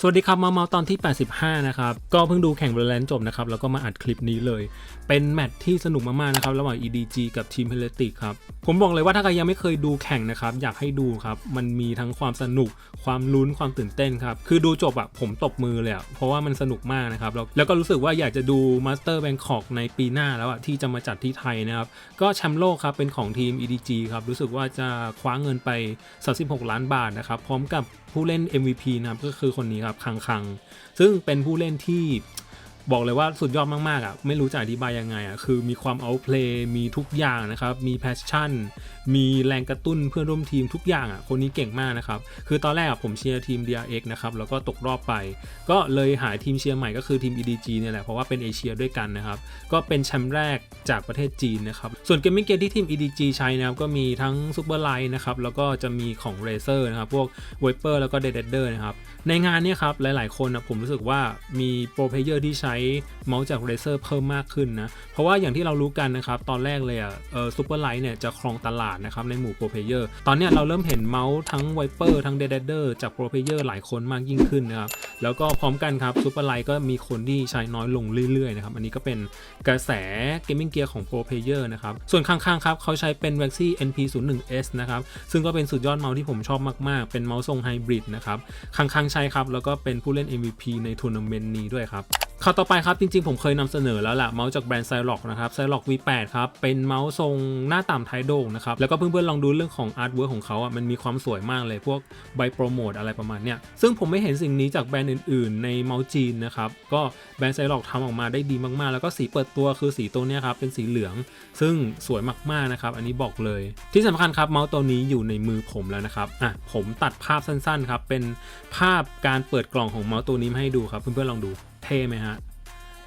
สวัสดีครับมาเมาตอนที่ 85 นะครับ ก็เพิ่งดูแข่ง Valorant จบนะครับ แล้วก็มาอัดคลิปนี้เลย เป็นแมตช์ที่สนุกมาก ๆ นะครับ ระหว่าง EDG กับทีม h e l e t i c ครับ ผมบอกเลยว่าถ้าใครยังไม่เคยดูแข่งนะครับ อยากให้ดูครับ มันมีทั้งความสนุก ความลุ้น ความตื่นเต้นครับ คือดูจบอะผมตบมือเลยอะเพราะว่ามันสนุกมากนะครับ แล้วแล้วก็รู้สึกว่าอยากจะดู Master Bangkok ในปีหน้าแล้วอะที่จะมาจัดที่ไทยนะครับ ก็แชมป์โลกครับเป็นของทีม EDG ครับ รู้สึกว่าจะคว้าเงินไป 36 ล้านบาทนะครับ พร้อมกับผู้เล่น MVP นะครับก็คือคนนี้ครับคังคัง ซึ่งเป็นผู้เล่นที่ บอกเลยว่าสุดยอดมากๆอะไม่รู้จะอธิบายยังไงอะคือมีความเอาเพลย์มีทุกอย่างนะครับ มีแพชชั่น มีแรงกระตุ้นเพื่อนร่วมทีมทุกอย่างอะคนนี้เก่งมากนะครับ คือตอนแรกอะผมเชียร์ทีม DRX นะครับแล้วก็ตกรอบไป ก็เลยหาทีมเชียร์ใหม่ก็คือทีม EDG เนี่ยแหละเพราะว่าเป็นเอเชียด้วยกันนะครับก็เป็นแชมป์แรกจากประเทศจีนนะครับส่วนเกมมิ่งเกมที่ทีม EDG ใช้นะครับก็มีทั้ง Super Light นะครับแล้วก็จะมีของ Razer นะครับพวก Viper แล้วก็ Dead Deader นะครับในงานเนี่ยครับหลาย ๆ คนนะผมรู้สึกว่ามีโปรเพเยอร์ที่ใช้เมาส์จาก Razer เพิ่มมากขึ้นนะ เพราะว่าอย่างที่เรารู้กันนะครับ ตอนแรกเลยอะเออซูเปอร์ไลท์เนี่ยจะครองตลาดนะครับในหมู่โปรเพเยอร์ ตอนเนี้ยเราเริ่มเห็นเมาส์ทั้ง Viper ทั้ง Dead Deader จากโปรเพเยอร์หลายคนมากยิ่งขึ้นนะครับ แล้วก็พร้อมกันครับซูเปอร์ไลท์ก็มีคนที่ใช้น้อยลงเรื่อยๆนะครับ อันนี้ก็เป็นกระแสเกมมิ่งเกียร์ของโปรเพเยอร์นะครับ ส่วนข้างๆครับเขาใช้เป็น Waxy NP01S นะครับ ซึ่งก็เป็นสุดยอดเมาส์ที่ผมชอบมากๆ เป็นเมาส์ทรงไฮบริดนะครับ ข้างๆใช้ครับ แล้วก็เป็นผู้เล่น MVP ในทัวร์นาเมนต์นี้ด้วยครับข่าวต่อไปครับ จริงๆ ผมเคยนำเสนอแล้วแหละเมาส์จากแบรนด์ไซล็อกนะครับไซล็อก V8 ครับเป็นเมาส์ทรงหน้าต่ำท้ายโด่งนะครับแล้วก็เพื่อนๆลองดูเรื่องของอาร์ตเวิร์ของเขาอะมันมีความสวยมากเลยพวกใบโปรโมทอะไรประมาณเนี้ยซึ่งผมไม่เห็นสิ่งนี้จากแบรนด์อื่นๆ ในเมาส์จีนนะครับก็แบรนด์ไซล็อกทำออกมาได้ดีมากๆ แล้วก็สีเปิดตัวคือสีตัวเนี้ยครับเป็นสีเหลือง ซึ่งสวยมากๆนะครับอันนี้บอกเลย ที่สำคัญครับเมาส์ตัวนี้อยู่ในมือผมแล้วนะครับอะผมตัดภาพสั้นๆครับเป็นภาพการเปิดกล่องของเมาส์ตัวนี้มาให้ดูครับเพื่อนๆลองดูเท่ไหมฮะ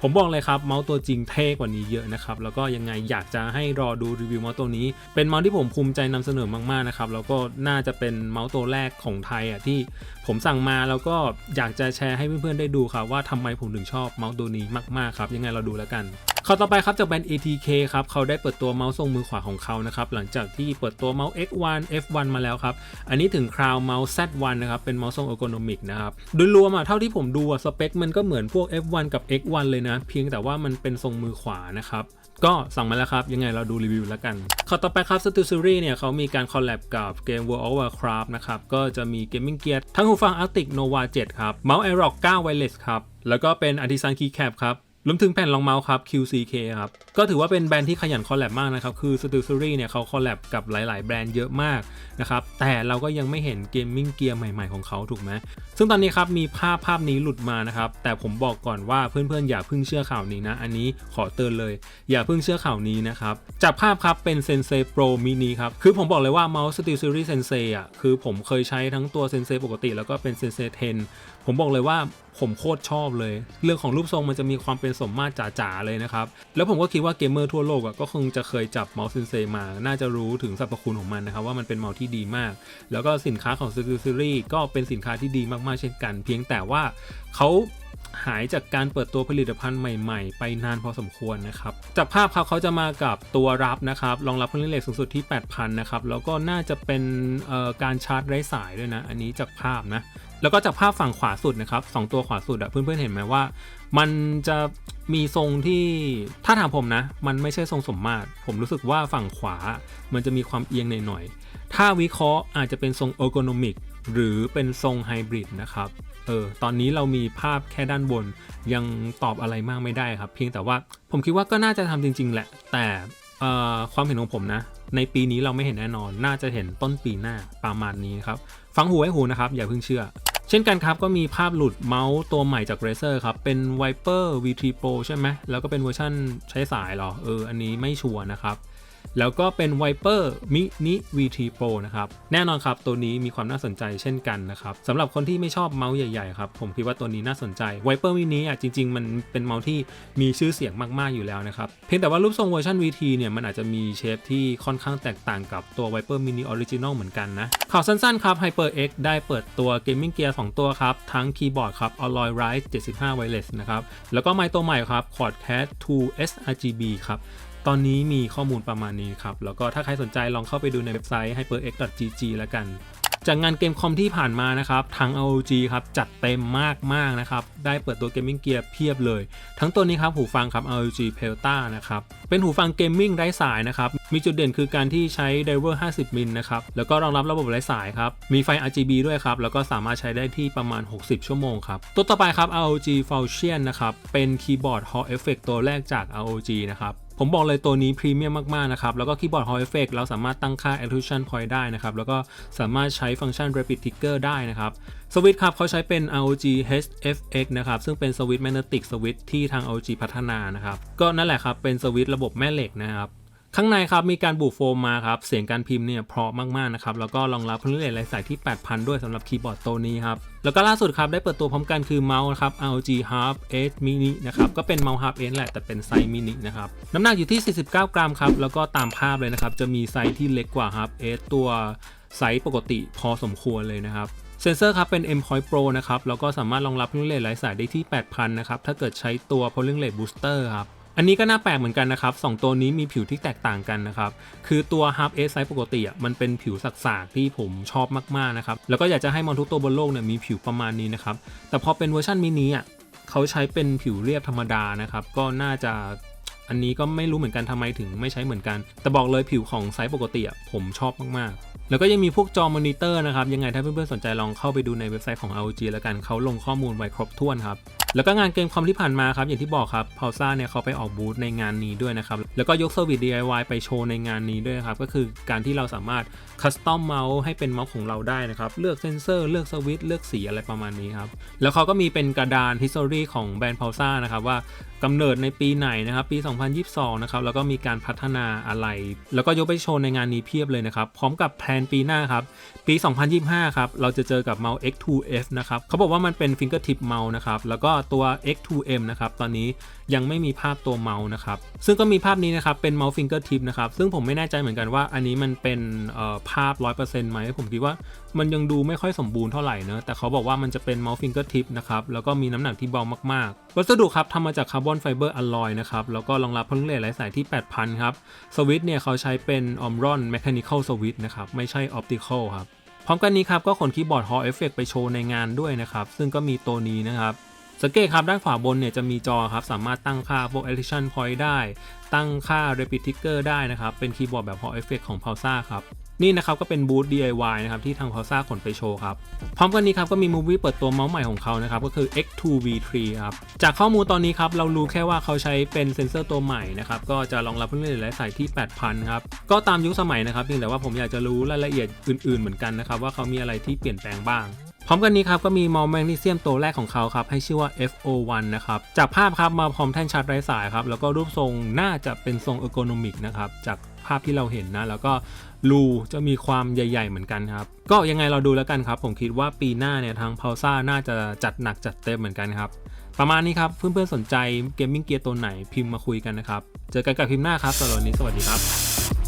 ผมบอกเลยครับเมาส์ตัวจริงเท่กว่านี้เยอะนะครับแล้วก็ยังไงอยากจะให้รอดูรีวิวเมาส์ตัวนี้ เป็นเมาส์ที่ผมภูมิใจนำเสนอมากๆนะครับแล้วก็น่าจะเป็นเมาส์ตัวแรกของไทยอะที่ผมสั่งมาแล้วก็อยากจะแชร์ให้เพื่อนๆได้ดูครับว่าทำไมผมถึงชอบเมาส์ตัวนี้มากๆครับยังไงเราดูแล้วกัน ข่าวต่อไปครับจากแบรนด์ ATK ครับเขาได้เปิดตัวเมาส์ทรงมือขวาของเขานะครับหลังจากที่เปิดตัวเมาส์ X1 F1 มาแล้วครับอันนี้ถึงคราวเมาส์ Z1 นะครับเป็นเมาส์ทรง ergonomic นะครับโดยรวมอะเท่าที่ผมดูสเปคมันก็เหมือนพวก F1 กับ X1 เลยนะ เพียงแต่ว่ามันเป็นทรงมือขวานะครับก็สั่งมาแล้วครับ ยังไงเราดูรีวิวแล้วกันข่าวต่อไปครับ s t u s e r y เนี่ยเขามีการคอลแลบกับเกม World of Warcraft นะครับ ก็จะมีเกมมิ่งเกียร์ทั้งหูฟัง Arctic Nova 7 ครับ เมาส์ Aerox 9 Wireless ครับ แล้วก็เป็น Artisan Keycap ครับ รวมถึงแผ่นรองเมาส์ครับ QCK ครับ ก็ถือว่าเป็นแบรนด์ที่ขยันคอลแลบมากนะครับ คือ s t u s e r y เนี่ยเขาคอลแลบกับหลาย ๆ แบรนด์เยอะมากนะครับ แต่เราก็ยังไม่เห็นเกมมิ่งเกียร์ใหม่ ๆ ของเขาถูกไหม ซึ่งตอนนี้ครับมีภาพภาพนี้หลุดมานะครับ แต่ผมบอกก่อนว่าเพื่อน ๆ อย่าเพิ่งเชื่อข่าวนี้นะ อันนี้ขอเตือนเลย อย่าเพิ่งเชื่อข่าวนี้นะครับ จากภาพครับเป็น Sensei Pro Mini ครับ คือผมบอกเลยว่าเมาส์ Steel Series Sensei อะ คือผมเคยใช้ทั้งตัว Sensei ปกติ แล้วก็เป็น Sensei 10 ผมบอกเลยว่าผมโคตรชอบเลย เรื่องของรูปทรงมันจะมีความเป็นสมมาตรจ๋าๆเลยนะครับ แล้วผมก็คิดว่าเกมเมอร์ทั่วโลกก็คงจะเคยจับเมาส์ Sensei มา น่าจะรู้ถึงสรรพคุณของมันนะครับว่ามันเป็นเมาส์ที่ดีมาก แล้วก็สินค้าของ Steel Series ก็เป็นสินค้าที่ดีมากๆเช่นกัน เพียงแต่ว่าเขาหายจากการเปิดตัวผลิตภัณฑ์ใหม่ๆ ไปนานพอสมควรนะครับ จากภาพครับเขาจะมากับตัวรับนะครับ รองรับพลังเหล็กสูงสุดที่ 8,000 นะครับ แล้วก็น่าจะเป็นการชาร์จไร้สายด้วยนะ อันนี้จากภาพนะ แล้วก็จากภาพฝั่งขวาสุดนะครับสองตัวขวาสุดอะเพื่อนๆเห็นไหมว่า มันจะมีทรงที่ถ้าถามผมนะ มันไม่ใช่ทรงสมมาตร ผมรู้สึกว่าฝั่งขวา มันจะมีความเอียงหน่อยๆ ถ้าวิเคราะห์อาจจะเป็นทรง ergonomic หรือเป็นทรงไฮบริดนะครับ เออ ตอนนี้เรามีภาพแค่ด้านบน ยังตอบอะไรมากไม่ได้ครับ เพียงแต่ว่าผมคิดว่าก็น่าจะทำจริง ๆ แหละ แต่ความเห็นของผมนะ ในปีนี้เราไม่เห็นแน่นอน น่าจะเห็นต้นปีหน้าประมาณนี้ครับ ฟังหูไว้หูนะครับ อย่าเพิ่งเชื่อ ช่นกันครับ ก็มีภาพหลุดเมาส์ตัวใหม่จาก Razer ครับ เป็น Viper V3 Pro ใช่ไหมแล้วก็เป็นเวอร์ชั่นใช้สายหรอ เออ อันนี้ไม่ชัวร์นะครับ แล้วก็เป็น Viper Mini VT Pro นะครับ แน่นอนครับ ตัวนี้มีความน่าสนใจเช่นกันนะครับสำหรับคนที่ไม่ชอบเมาส์ใหญ่ๆครับ ผมคิดว่าตัวนี้น่าสนใจ Viper Mini อะจริง ๆ มันเป็นเมาส์ที่มีชื่อเสียงมากๆอยู่แล้วนะครับ เพียงแต่ว่ารูปทรงเวอร์ชัน VT เนี่ยมันอาจจะมีเชฟที่ค่อนข้างแตกต่างกับตัว Viper Mini Original เหมือนกันนะข่าวสั้นๆครับ HyperX ได้เปิดตัว Gaming Gear 2 ตัวครับ ทั้งคีย์บอร์ดครับ Alloy Rise 75 Wireless นะครับแล้วก็ไมค์ตัวใหม่ครับ Quadcast 2 sRGB ครับ ตอนนี้มีข้อมูลประมาณนี้ครับ แล้วก็ถ้าใครสนใจลองเข้าไปดูในเว็บไซต์ hyperx.gg แล้วกัน จากงานเกมคอมที่ผ่านมานะครับทาง ROG ครับจัดเต็มมากๆนะครับ ได้เปิดตัวเกมมิ่งเกียร์เพียบเลย ทั้งตัวนี้ครับหูฟังครับ ROG Pelta นะครับ เป็นหูฟังเกมมิ่งไร้สายนะครับ มีจุดเด่นคือการที่ใช้ไดเวอร์50 มิลนะครับ แล้วก็รองรับระบบไร้สายครับ มีไฟ RGB ด้วยครับ แล้วก็สามารถใช้ได้ที่ประมาณ 60 ชั่วโมงครับ ตัวต่อไปครับ ROG Falchion นะครับ เป็นคีย์บอร์ด Hall Effect ตัวแรกจาก ROG นะครับ ผมบอกเลยตัวนี้พรีเมียมมากๆนะครับแล้วก็คีย์บอร์ด Hall Effect เราสามารถตั้งค่า Execution Point ได้นะครับแล้วก็สามารถใช้ฟังก์ชัน Rapid Trigger ได้นะครับสวิตช์ครับเขาใช้เป็น ROG HFX นะครับซึ่งเป็นสวิตช์ Magnetic Switch ที่ทาง ROG พัฒนานะครับก็นั่นแหละครับเป็นสวิตช์ระบบแม่เหล็กนะครับข้างในครับมีการบุโฟมมาครับเสียงการพิมพ์เนี่ยเพราะมากๆนะครับแล้วก็รองรับเครื่องเล่นไร้สายที่ 8,000 ด้วยสำหรับคีย์บอร์ดตัวนี้ครับ แล้วก็ล่าสุดครับได้เปิดตัวพร้อมกันคือเมาส์ครับ ROG Harp 8 mini นะครับก็เป็นเมาส์ Harp 8แหละแต่เป็นไซส์มินินะครับน้ำหนักอยู่ที่ 49 กรัมครับแล้วก็ตามภาพเลยนะครับจะมีไซส์ที่เล็กกว่า Harp 8ตัวไซส์ปกติพอสมควรเลยนะครับเซนเซอร์ครับเป็น M Point Pro นะครับแล้วก็สามารถรองรับเครื่องเล่นไร้สายได้ที่ 8,000 นะครับถ้าเกิดใช้ตัว Polling Rate Booster ครับ อันนี้ก็น่าแปลกเหมือนกันนะครับ 2 ตัวนี้มีผิวที่แตกต่างกันนะครับ คือตัว Half S Size ปกติอะมันเป็นผิวสักๆที่ผมชอบมากๆนะครับ แล้วก็อยากจะให้มองทุกตัวบนโลกเนี่ยมีผิวประมาณนี้นะครับ แต่พอเป็นเวอร์ชันมินิอะเขาใช้เป็นผิวเรียบธรรมดานะครับ ก็น่าจะอันนี้ก็ไม่รู้เหมือนกันทำไมถึงไม่ใช้เหมือนกัน แต่บอกเลยผิวของไซส์ปกติอะผมชอบมากๆ แล้วก็ยังมีพวกจอมอนิเตอร์นะครับ ยังไงถ้าเพื่อนๆสนใจลองเข้าไปดูในเว็บไซต์ของ ROG แล้วกันเขาลงข้อมูลไว้ครบถ้วนครับ แล้วก็งานเกมคอมที่ผ่านมาครับอย่างที่บอกครับพาวซ่าเนี่ยเขาไปออกบูธในงานนี้ด้วยนะครับแล้วก็ยกเซอร์วิส DIY ไปโชว์ในงานนี้ด้วยครับก็คือการที่เราสามารถคัสตอมเมาส์ให้เป็นเมาส์ของเราได้นะครับเลือกเซนเซอร์เลือกสวิตช์เลือกสีอะไรประมาณนี้ครับแล้วเขาก็มีเป็นกระดาน history ของแบรนด์พาวซ่านะครับว่ากำเนิดในปีไหนนะครับปี 2022 นะครับแล้วก็มีการพัฒนาอะไร แล้วก็ยกไปโชว์ในงานนี้เพียบเลยนะครับ พร้อมกับแพลนปีหน้าครับ ปี 2025 ครับ เราจะเจอกับเมาส์ X2F นะครับเขาบอกว่ามันเป็น fingertip เมาส์นะครับแล้วก็ตัว X2M นะครับ ตอนนี้ยังไม่มีภาพตัวเมาส์นะครับ ซึ่งก็มีภาพนี้นะครับ เป็นเมาส์ fingertip นะครับ ซึ่งผมไม่แน่ใจเหมือนกันว่าอันนี้มันเป็นเอ่อภาพ 100%ไหม ผมคิดว่ามันยังดูไม่ค่อยสมบูรณ์เท่าไหร่เนอะแต่เขาบอกว่ามันจะเป็นเมาส์ fingertip นะครับ แล้วก็มีน้ำหนักที่เบามากๆ วัสดุครับทำมาจากคาร์บอนไฟเบอร์อลลอยนะครับ แล้วก็รองรับพลังเลนไร้สายที่ 8,000 ครับ สวิตช์เนี่ยเขาใช้เป็นออมรอนแม c h a นิคอลสวิตช์นะครับ ไม่ใช่ออปติคอลครับพร้อมกันนี้ครับก็ขนคีย์บอร์ด Hall Effect ไปโชว์ในงานด้วยนะครับ ซึ่งก็มีตัวนี้นะครับ สังเกตครับด้านขวาบนเนี่ยจะมีจอครับสามารถตั้งค่าพวก Addition Point ได้ ตั้งค่า Rapid Trigger ได้นะครับ เป็นคีย์บอร์ดแบบ Hall Effect ของ p a l s a ครับนี่นะครับก็เป็นบูธ DIY นะครับที่ทาง p a l s a ขนไปโชว์ครับ พร้อมกันนี้ครับก็มีมูวี่เปิดตัวเมาส์ใหม่ของเขานะครับก็คือ X2V3 ครับจากข้อมูลตอนนี้ครับเรารู้แค่ว่าเขาใช้เป็นเซนเซอร์ตัวใหม่นะครับก็จะรองรับเครื่องเล่นหลายสายที่ 8,000 ครับ ก็ตามยุคสมัยนะครับเพียงแต่ว่าผมอยากจะรู้รายละเอียดอื่นๆเหมือนกันนะครับว่าเขามีอะไรที่เปลี่ยนแปลงบ้าง พร้อมกันนี้ครับก็มีมอลแมกนีเซียมตัวแรกของเขาครับให้ชื่อว่า FO1 นะครับจากภาพครับมาพร้อมแท่นชาร์จไร้สายครับแล้วก็รูปทรงน่าจะเป็นทรงเออร์โกนอมิกนะครับจากภาพที่เราเห็นนะ แล้วก็รูจะมีความใหญ่ ๆ เหมือนกันครับ ก็ยังไงเราดูแล้วกันครับ ผมคิดว่าปีหน้าเนี่ยทาง p a l s a น่าจะจัดหนักจัดเต็มเหมือนกันครับ ประมาณนี้ครับ เพื่อนๆสนใจเกมมิ่งเกียร์ตัวไหนพิมพ์มาคุยกันนะครับ เจอกันกับพิมพ์หน้าครับสำหรับวันนี้สวัสดีครับ